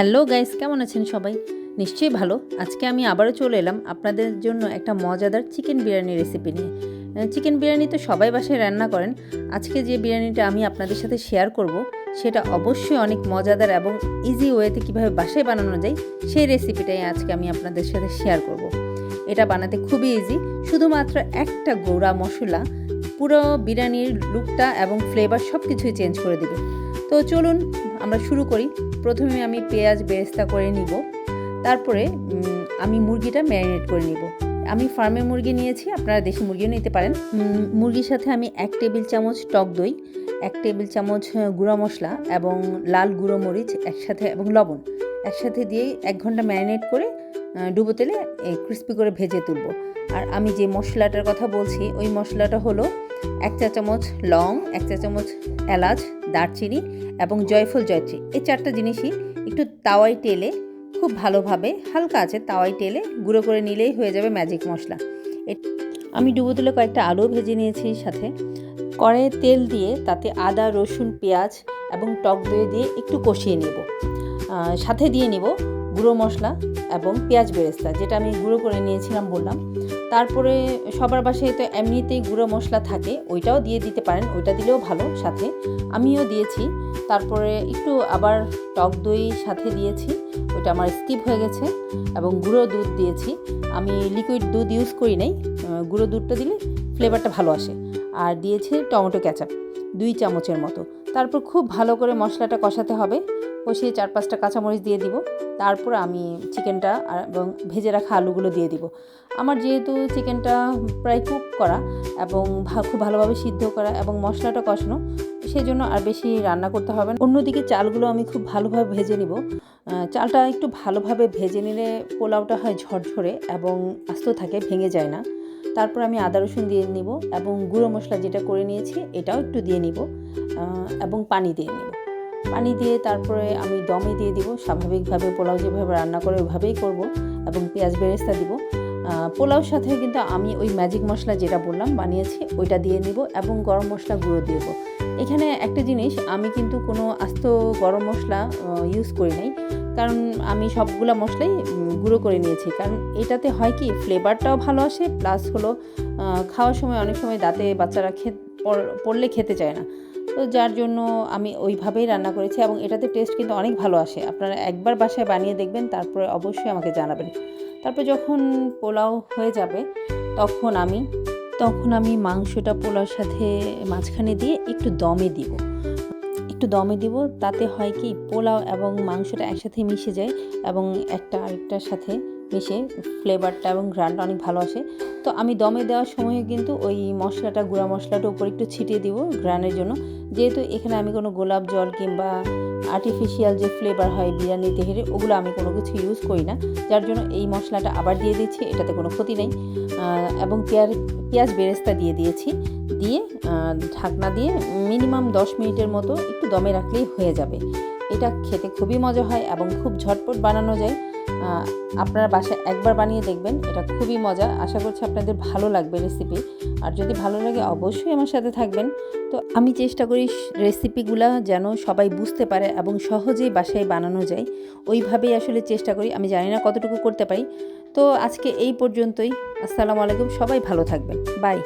Hello guys, কেমন আছেন সবাই? নিশ্চয়ই ভালো। আজকে আমি আবারও চলে এলাম আপনাদের জন্য একটা মজাদার চিকেন বিরিয়ানি রেসিপি নিয়ে। চিকেন বিরিয়ানি তো সবাই বাসায় রান্না করেন। আজকে যে বিরিয়ানিটা আমি আপনাদের সাথে শেয়ার করব, সেটা অবশ্যই অনেক মজাদার এবং ইজি ওয়েতে কীভাবে বাসায় বানানো যায়, সেই রেসিপিটাই আজকে আমি আপনাদের সাথে শেয়ার করব। এটা বানাতে খুবই ইজি শুধুমাত্র একটা গোড়া মশলা, পুরো বিরিয়ানির লুকটা এবং ফ্লেভার সব কিছুই চেঞ্জ করে দেবে। তো চলুন, আমরা শুরু করি। প্রথমে আমি পেঁয়াজ বেরেস্তা করে নিব। তারপরে আমি মুরগিটা ম্যারিনেট করে নিব। আমি ফার্মের মুরগি নিয়েছি, আপনারা দেশি মুরগিও নিতে পারেন। মুরগির সাথে আমি এক টেবিল চামচ টক দই, এক টেবিল চামচ গুঁড়া মশলা এবং লাল গুঁড়ো মরিচ একসাথে এবং লবণ একসাথে দিয়ে এক ঘণ্টা ম্যারিনেট করে ডুবো তেলে ক্রিস্পি করে ভেজে তুলব। আর আমি যে মশলাটার কথা বলছি, ওই মশলাটা হলো এক চা চামচ লং, এক চা চামচ এলাচ, দারচিনি এবং জয়ফল জয়ত্রী। এই চারটা জিনিসই একটু তাওয়াই টেলে খুব ভালোভাবে, হালকা আছে তাওয়াই টেলে গুঁড়ো করে নিলেই হয়ে যাবে ম্যাজিক মশলা। আমি ডুবো তুলে কয়েকটা আলু ভেজে নিয়েছি সাথে। কড়াইয়ে তেল দিয়ে তাতে আদা, রসুন, পেঁয়াজ এবং টক দই দিয়ে একটু কষিয়ে নেব। সাথে দিয়ে নিব গুঁড়ো মশলা এবং পেঁয়াজ বেরেস্তা, যেটা আমি গুঁড়ো করে নিয়েছিলাম বললাম। তারপরে সবার বাসায় তো এমনিতেই গুঁড়ো মশলা থাকে, ওইটাও দিয়ে দিতে পারেন, ওইটা দিলেও ভালো। সাথে আমিও দিয়েছি, তারপরে একটু আবার টক দই সাথে দিয়েছি, ওইটা আমার স্কিপ হয়ে গেছে, এবং গুঁড়ো দুধ দিয়েছি। আমি লিকুইড দুধ ইউজ করি নাই গুঁড়ো দুধটা দিলে ফ্লেভারটা ভালো আসে। আর দিয়েছি টমেটো ক্যাচাপ দুই চামচের মতো। তারপর খুব ভালো করে মশলাটা কষাতে হবে। কষিয়ে চার পাঁচটা কাঁচামরিচ দিয়ে দিব। তারপর আমি চিকেনটা এবং ভেজে রাখা আলুগুলো দিয়ে দিব। আমার যেহেতু চিকেনটা প্রায় কুক করা এবং খুব ভালোভাবে সিদ্ধ করা এবং মশলাটা কষানো সেই জন্য আর বেশি রান্না করতে হবে না। অন্যদিকে চালগুলো আমি খুব ভালোভাবে ভেজে নিব। চালটা একটু ভালোভাবে ভেজে নিলে পোলাওটা হয় ঝরঝরে এবং আস্ত থাকে, ভেঙে যায় না। তারপর আমি আদা রসুন দিয়ে নিব এবং গুঁড়ো মশলা যেটা করে নিয়েছি, এটাও একটু দিয়ে নিব এবং পানি দিয়ে নিব। পানি দিয়ে তারপরে আমি দমে দিয়ে দিব, স্বাভাবিকভাবে পোলাও যেভাবে রান্না করে ওইভাবেই করব এবং পেঁয়াজ বেরেস্তা দিব। পোলাওর সাথে কিন্তু আমি ওই ম্যাজিক মশলা যেটা বললাম বানিয়েছি, ওইটা দিয়ে নিব এবং গরম মশলা গুঁড়ো দিয়ে দেবো। এখানে একটা জিনিস, আমি কিন্তু কোনো আস্ত গরম মশলা ইউজ করি নাই। কারণ আমি সবগুলো মশলাই গুঁড়ো করে নিয়েছি। কারণ এটাতে হয় কি ফ্লেভারটাও ভালো আসে প্লাস হলো খাওয়ার সময় অনেক সময় দাঁতে বাচ্চারা খে পড়- পড়লে খেতে চায় না। তো যার জন্য আমি ওইভাবেই রান্না করেছি এবং এটাতে টেস্ট কিন্তু অনেক ভালো আসে। আপনারা একবার বাসায় বানিয়ে দেখবেন, তারপরে অবশ্যই আমাকে জানাবেন। তারপর যখন পোলাও হয়ে যাবে, তখন আমি তখন আমি মাংসটা পোলাওর সাথে মাঝখানে দিয়ে একটু দমে দিব। একটু দমে দিব, তাতে হয় কি পোলাও এবং মাংসটা একসাথে মিশে যায় এবং একটা আরেকটার সাথে মিশে ফ্লেভারটা এবং গ্রানটা অনেক ভালো আসে। তো আমি দমে দেওয়ার সময় কিন্তু ওই মশলাটা, গুঁড়া মশলাটা উপর একটু ছিটিয়ে দিব গ্রানের জন্য। যেহেতু এখানে আমি কোনো গোলাপ জল কিংবা আর্টিফিশিয়াল যে ফ্লেভার হয়, বিরিয়ানি, তেহেরে, ওগুলো আমি কোনো কিছু ইউজ করি না। যার জন্য এই মশলাটা আবার দিয়ে দিচ্ছি, এটাতে কোনো ক্ষতি নেই। এবং পেঁয়াজ পেঁয়াজ বেরেস্তা দিয়ে দিয়েছি। দিয়ে ঢাকনা দিয়ে মিনিমাম দশ মিনিটের মতো একটু দমে রাখলেই হয়ে যাবে। এটা খেতে খুবই মজা হয় এবং খুব ঝটপট বানানো যায়। আপনারা বাসায় একবার বানিয়ে দেখবেন, এটা খুবই মজা। আশা করছি আপনাদের ভালো লাগবে রেসিপি আর যদি ভালো লাগে, অবশ্যই আমার সাথে থাকবেন। তো আমি চেষ্টা করি রেসিপিগুলা যেন সবাই বুঝতে পারে এবং সহজেই বাসায় বানানো যায়। ওইভাবেই আসলে চেষ্টা করি। আমি জানি না কতটুকু করতে পারি। তো আজকে এই পর্যন্তই। আসসালামু আলাইকুম। সবাই ভালো থাকবেন। বাই